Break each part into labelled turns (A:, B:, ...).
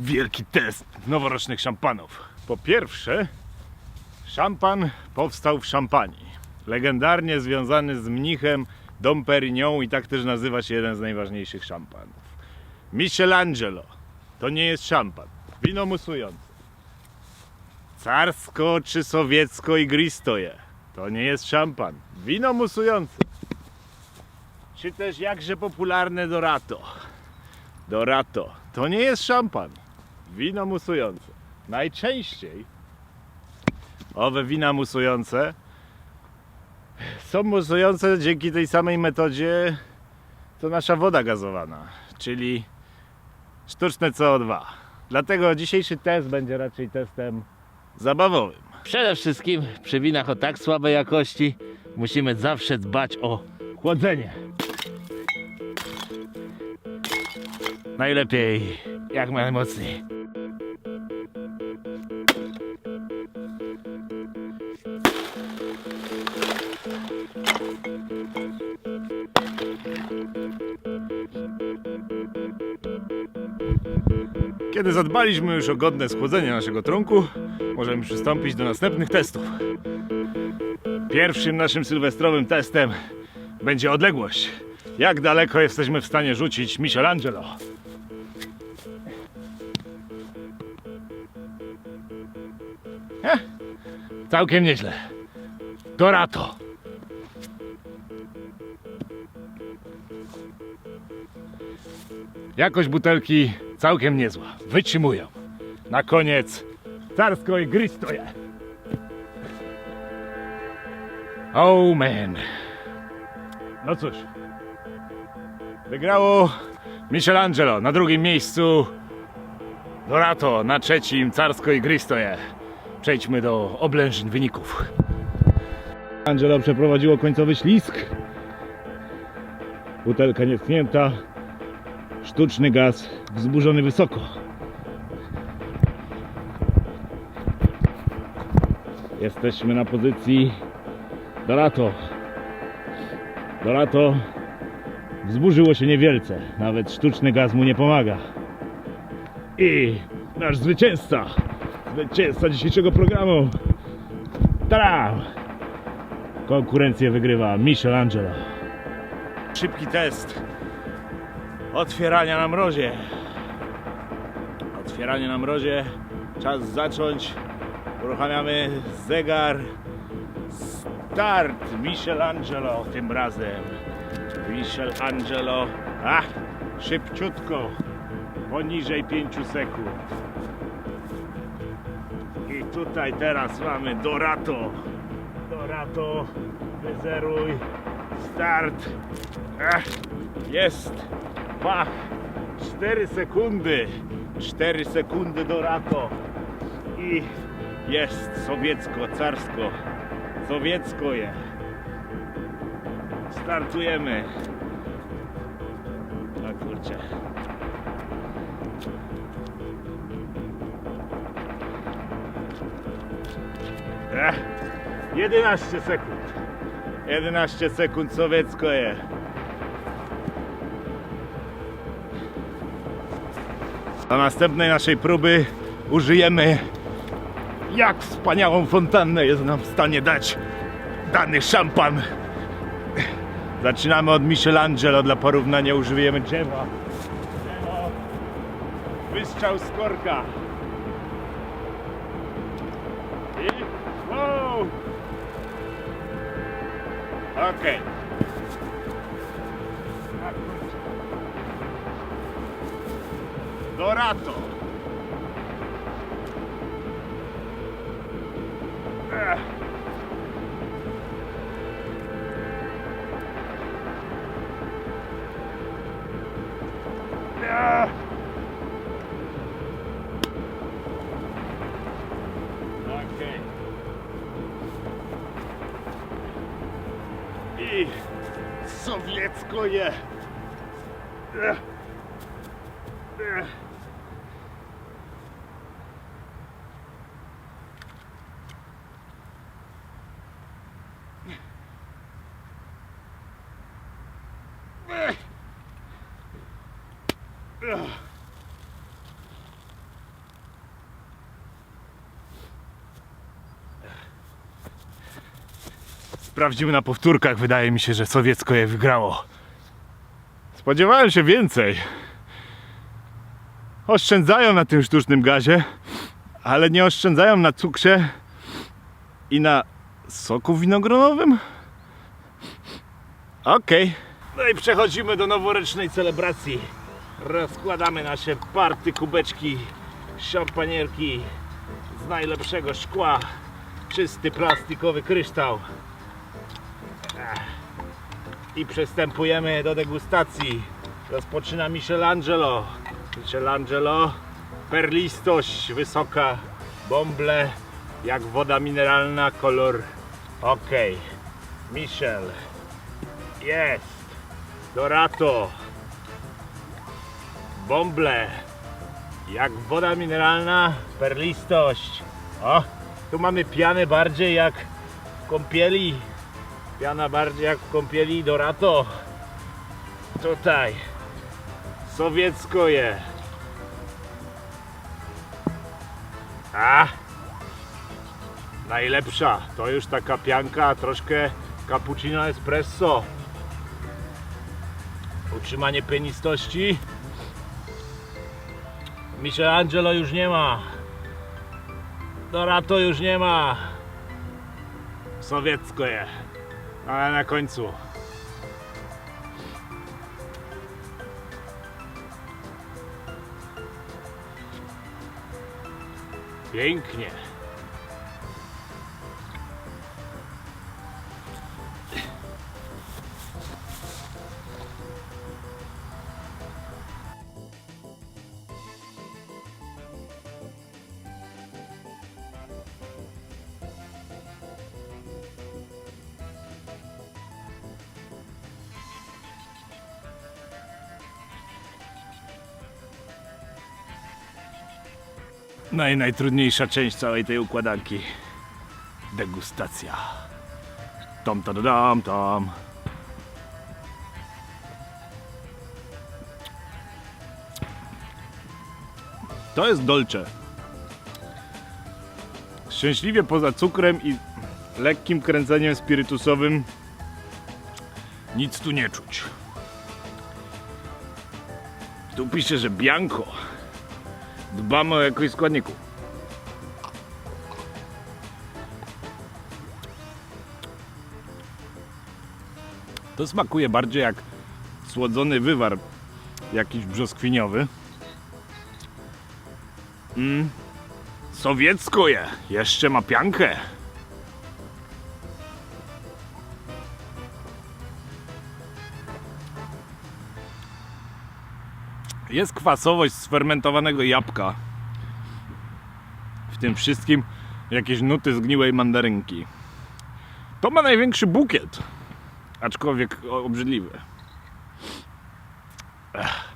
A: wielki test noworocznych szampanów. Po pierwsze, szampan powstał w Szampanii. Legendarnie związany z mnichem Dom Perignon i tak też nazywa się jeden z najważniejszych szampanów. Michelangelo. To nie jest szampan. Wino musujące. Carsko czy sowiecko igristoje. To nie jest szampan. Wino musujące. Czy też jakże popularne Dorato. Dorato. To nie jest szampan. Wino musujące. Najczęściej owe wina musujące są musujące dzięki tej samej metodzie co nasza woda gazowana, czyli sztuczne CO2. Dlatego dzisiejszy test będzie raczej testem zabawowym.
B: Przede wszystkim przy winach o tak słabej jakości musimy zawsze dbać o chłodzenie. Najlepiej jak najmocniej.
A: Kiedy zadbaliśmy już o godne schłodzenie naszego trunku, możemy przystąpić do następnych testów. Pierwszym naszym sylwestrowym testem będzie odległość. Jak daleko jesteśmy w stanie rzucić Michelangelo? Eh, całkiem nieźle. Dorato. Jakość butelki całkiem niezła. Wytrzymują. Na koniec carsko i gristoje. Oh man. No cóż. Wygrało Michelangelo na drugim miejscu. Dorato na trzecim carsko i gristoje. Przejdźmy do oblężeń wyników. Angelo przeprowadziło końcowy ślisk. Butelka nietknięta. Sztuczny gaz wzburzony wysoko. Jesteśmy na pozycji Dorato. Dorato wzburzyło się niewielce. Nawet sztuczny gaz mu nie pomaga. I nasz zwycięzca. Zwycięzca dzisiejszego programu. Tada! Konkurencję wygrywa Michelangelo. Szybki test otwierania na mrozie. Otwieranie na mrozie. Czas zacząć. Uruchamiamy zegar. Start Michelangelo tym razem. Michelangelo. A, szybciutko. Poniżej 5 sekund. I tutaj teraz mamy Dorato. Dorato. Wyzeruj. Start. Ach, jest. Pach! 4 sekundy! 4 sekundy do rato! I jest sowiecko, carsko. Sowiecko je. Startujemy. No kurczę. Ech, 11 sekund. 11 sekund sowiecko je. Do następnej naszej próby użyjemy jak wspaniałą fontannę jest nam w stanie dać dany szampan. Zaczynamy od Michelangelo, dla porównania używamy drzewa. Wystrzał z korka. I wow. Okej. Tak, Dorato. Ech. Sowiecko je. Ech. Ech. Sprawdzimy na powtórkach. Wydaje mi się, że sowiecko je wygrało. Spodziewałem się więcej. Oszczędzają na tym sztucznym gazie, ale nie oszczędzają na cukrze i na soku winogronowym. Okej. No i przechodzimy do noworocznej celebracji. Rozkładamy nasze party kubeczki, szampanierki z najlepszego szkła. Czysty plastikowy kryształ. I przystępujemy do degustacji. Rozpoczyna Michelangelo. Michelangelo. Perlistość wysoka. Bąble jak woda mineralna. Kolor ok. Michel. Jest. Dorato. Bąble. Jak woda mineralna. Perlistość. O, tu mamy pianę bardziej jak w kąpieli. Piana bardziej jak w kąpieli Dorato. Tutaj. Sowiecko je. A. Najlepsza. To już taka pianka, troszkę cappuccino espresso. Utrzymanie pienistości. Michelangelo już nie ma. Dorato już nie ma. Sowiecko je. Ale na końcu. Pięknie. No najtrudniejsza część całej tej układanki. Degustacja. Tom, tom, tom, tom. To jest dolce. Szczęśliwie poza cukrem i lekkim kręceniem spirytusowym nic tu nie czuć. Tu pisze, że bianco. Dbamy o jakość składników. To smakuje bardziej jak słodzony wywar jakiś brzoskwiniowy. Mm. Sowiecko je. Jeszcze ma piankę. Jest kwasowość z fermentowanego jabłka. W tym wszystkim jakieś nuty zgniłej mandarynki. To ma największy bukiet, aczkolwiek obrzydliwy. Ech.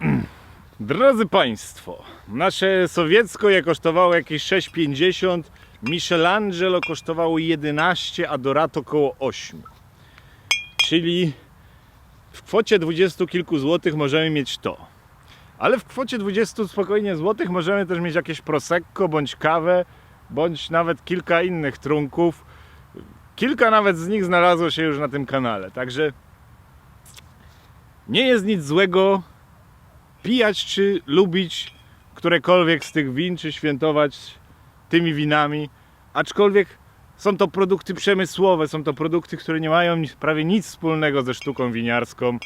A: Mm. Drodzy Państwo, nasze sowiecko je kosztowało jakieś 6,50, Michelangelo kosztowało 11, a Dorato około 8. Czyli w kwocie 20 kilku złotych możemy mieć to. Ale w kwocie 20 spokojnie złotych możemy też mieć jakieś prosecco, bądź kawę, bądź nawet kilka innych trunków. Kilka nawet z nich znalazło się już na tym kanale. Także nie jest nic złego pijać czy lubić którekolwiek z tych win, czy świętować tymi winami. Aczkolwiek są to produkty przemysłowe, są to produkty, które nie mają prawie nic wspólnego ze sztuką winiarską.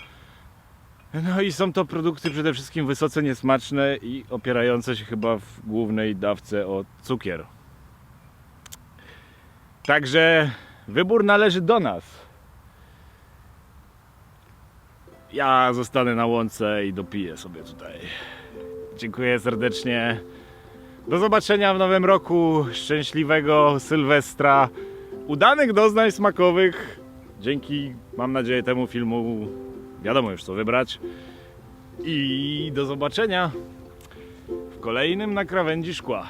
A: No i są to produkty przede wszystkim wysoce niesmaczne i opierające się chyba w głównej dawce o cukier. Także wybór należy do nas. Ja zostanę na łące i dopiję sobie tutaj. Dziękuję serdecznie. Do zobaczenia w nowym roku. Szczęśliwego Sylwestra. Udanych doznań smakowych. Dzięki, mam nadzieję, temu filmu wiadomo już co wybrać. I do zobaczenia w kolejnym na krawędzi szkła.